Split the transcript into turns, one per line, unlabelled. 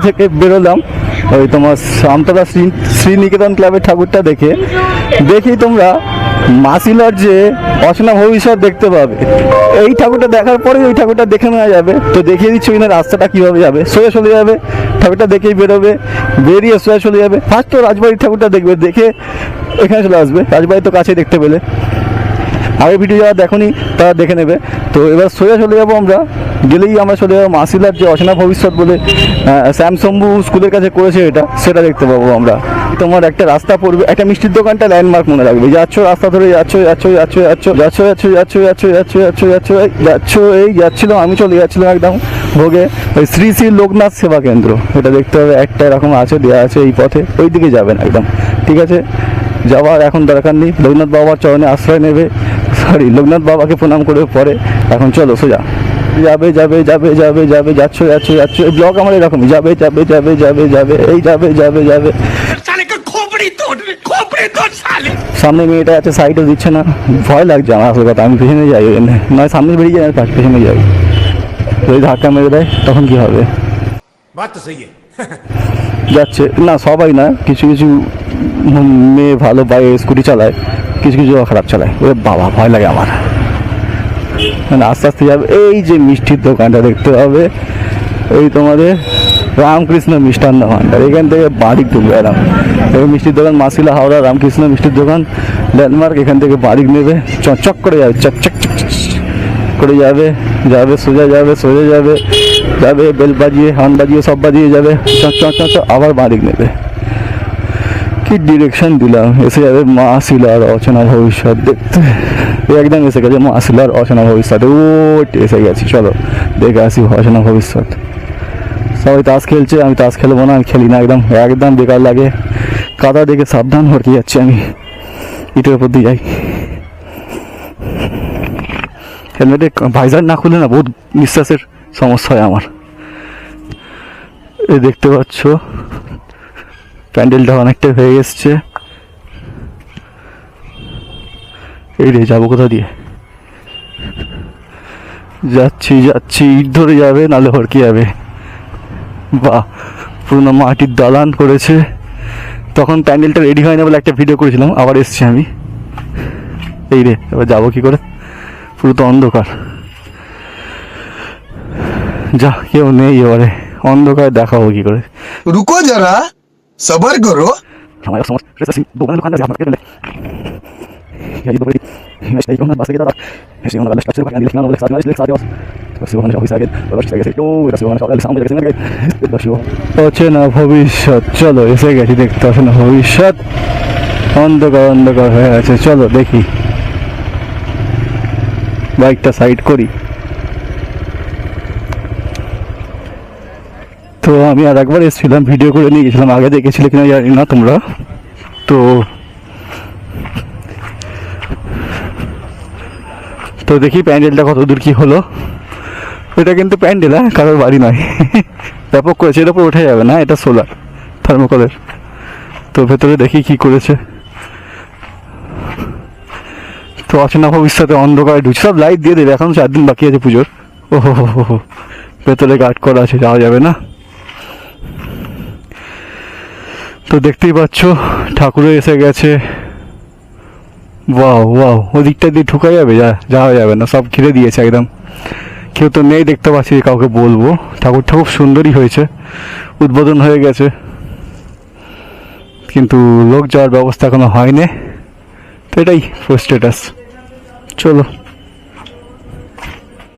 থেকে বেরোলাম। ওই তোমার আমতলা শ্রী শ্রীনিকেতন ক্লাবের ঠাকুরটা দেখে। দেখি তোমরা মাসিলার যে অচেনা ভবিষ্যৎ দেখতে পাবে। এই ঠাকুরটা দেখার পরে ওই ঠাকুরটা দেখে নেওয়া যাবে। তো দেখিয়ে দিচ্ছি ওই রাস্তাটা কীভাবে যাবে। সোজা চলে যাবে। ঠাকুরটা দেখেই বেরোবে। বেরিয়ে সোজা চলে যাবে। ফার্স্ট তো রাজবাড়ির ঠাকুরটা দেখবে। দেখে এখানে চলে আসবে। রাজবাড়ি তো কাছে দেখতে পেলে। আগে ভিডিও যারা দেখনি, তারা দেখে নেবে। তো এবার সোজা চলে যাব আমরা গেলেই আমরা চলে যাব মাসিলার যে অচেনা ভবিষ্যৎ বলে স্যামসম্বু স্কুলের কাছে করেছে এটা সেটা দেখতে পাবো আমরা তোমার একটা রাস্তা পড়বে একটা মিষ্টির দোকানটা ল্যান্ডমার্ক মনে রাখবে যাচ্ছ রাস্তা ধরে যাচ্ছ যাচ্ছ যাচ্ছ যাচ্ছ যাচ্ছ যাচ্ছ যাচ্ছ যাচ্ছ যাচ্ছ যাচ্ছ যাচ্ছ যাচ্ছ এই যাচ্ছিলাম আমি চলে যাচ্ছিলাম একদম ভোগে ওই শ্রী শ্রী লোকনাথ সেবা কেন্দ্র এটা দেখতে হবে একটা এরকম আছে দেওয়া আছে এই পথে ওই দিকে যাবেন একদম ঠিক আছে যাওয়ার এখন দরকার নেই লোকনাথ বাবার চরণে আশ্রয় নেবে সরি লোকনাথ বাবাকে প্রণাম করে পরে এখন চলো সোজা যাবে যাবে যাবে যাবে যাবে যাচ্ছ যাচ্ছ যাচ্ছ। ব্লগ আমার এরকমই যাবে যাবে যাবে যাবে যাবে এই যাবে যাবে যাবে। সামনে মেয়েটা আছে সাইডও দিচ্ছে না। ভয় লাগছে আমার আসল কথা আমি পিছনে যাই নয় সামনে বেরিয়ে যাই পাশ পিছনে যাই। যদি ধাক্কা মেরে দেয় তখন কি হবে? যাচ্ছে। না সবাই না কিছু কিছু মেয়ে ভালো বাইক স্কুটি চালায় কিছু কিছু খারাপ চালায়। ওরে বাবা ভয় লাগে আমার। মানে আস্তে আস্তে যাবে। এই যে মিষ্টির দোকানটা দেখতে হবে এই তোমাদের রামকৃষ্ণ মিষ্টান্ন ভাণ্ডার। এখান থেকে বাড়ি ঢুকবে এরম এই মিষ্টির দোকান মাসিলা হাওড়া রামকৃষ্ণ মিষ্টির দোকান। ল্যান্ডমার্ক এখান থেকে বাড়ি নেবে। চকচক করে যাবে চক চক চক চক চক করে যাবে যাবে সোজা যাবে সোজা যাবে যাবে বেল বাজিয়ে হর্ন বাজিয়ে সব বাজিয়ে যাবে। চক চক চক, আবার বাড়ি নেবে। কি ডিরেকশন দিলাম এসে যাবে মা শিলার অচেনা ভবিষ্যৎ দেখতে। একদম এসে গেছে, মা শিলার অচেনা ভবিষ্যৎ। ও এসে গেছি, চলো, দেখে আসি অচেনা ভবিষ্যৎ। সবাই তাস খেলছে, আমি তাস খেলব না, আমি খেলি না একদম। একদম বেকার লাগে। কাদা দেখে সাবধান হটকে যাচ্ছি আমি। ইটের উপর দিয়ে যাই। হেলমেটে ভাইজার না খুলে না বহুত নিঃশ্বাসের সমস্যা হয় আমার। এই দেখতে পাচ্ছ প্যান্ডেলটা অনেকটা হয়ে এসছে। এই রে, যাব কোথা দিয়ে? যাচ্ছি যাচ্ছি, ইট ধরে যাবে, নালে হরকে যাবে বা পুরোনো মাটির দালান করেছে। তখন প্যান্ডেলটা রেডি হয় না বলে একটা ভিডিও করেছিলাম, আবার এসছি আমি। এই রে, এবার যাব কি করে? পুরো তো অন্ধকার। যা, কেউ নেই এবারে। অন্ধকার দেখাবো কি করে।
রুকো যারা सबर करो
हमारा समझ जैसे सिंह दुकान दुकान से आप मत यार ये तो बड़ी मैं को ना बस के दादा ऐसे होने वाला स्ट्रक्चर बना लिखना वाला साथ में लिख साथ बस होने ऑफिस आगे बस आगे से ओ बस होने वाला सामने जैसे लगे बस हो অচেনা ভবিষ্যৎ চলো এসে গেছি দেখতে অচেনা ভবিষ্যৎ অন্ধকার অন্ধকার হয়ে আছে চলো দেখি বাইকটা সাইড করি তো আমি আর একবার এসেছিলাম ভিডিও করে নিয়ে গেছিলাম, আগে দেখেছিলে কিনা জানি না তোমরা। তো তো দেখি প্যান্ডেলটা কত দূর কি হলো। এটা কিন্তু প্যান্ডেল হ্যাঁ কারোর বাড়ি নয়। ব্যাপক করেছে এর উপর উঠে যাবে না, এটা সোলার থার্মোকলের তো ভেতরে দেখি কি করেছে। তো অচেনা ভবিষ্যতে অন্ধকারে ঢুকছে, সব লাইট দিয়ে দেবে, এখন চার দিন বাকি আছে পুজোর। ও হো হো। ভেতরে গার্ড করা আছে, যাওয়া যাবে না। তো দেখতেই পাচ্ছ, ঠাকুরও এসে গেছে। ওয়াও ওয়াও, ওদিকটা দিয়ে ঢুকা যাবে? যা, যাওয়া যাবে না, সব ঘিরে দিয়েছে একদম। কেউ তো নেই দেখতে পাচ্ছি, কাউকে বলব। ঠাকুরটা খুব সুন্দরই হয়েছে, উদ্বোধন হয়ে গেছে। কিন্তু লোক যাওয়ার ব্যবস্থা এখনও হয়নি। তো এটাই স্টেটাস চলো।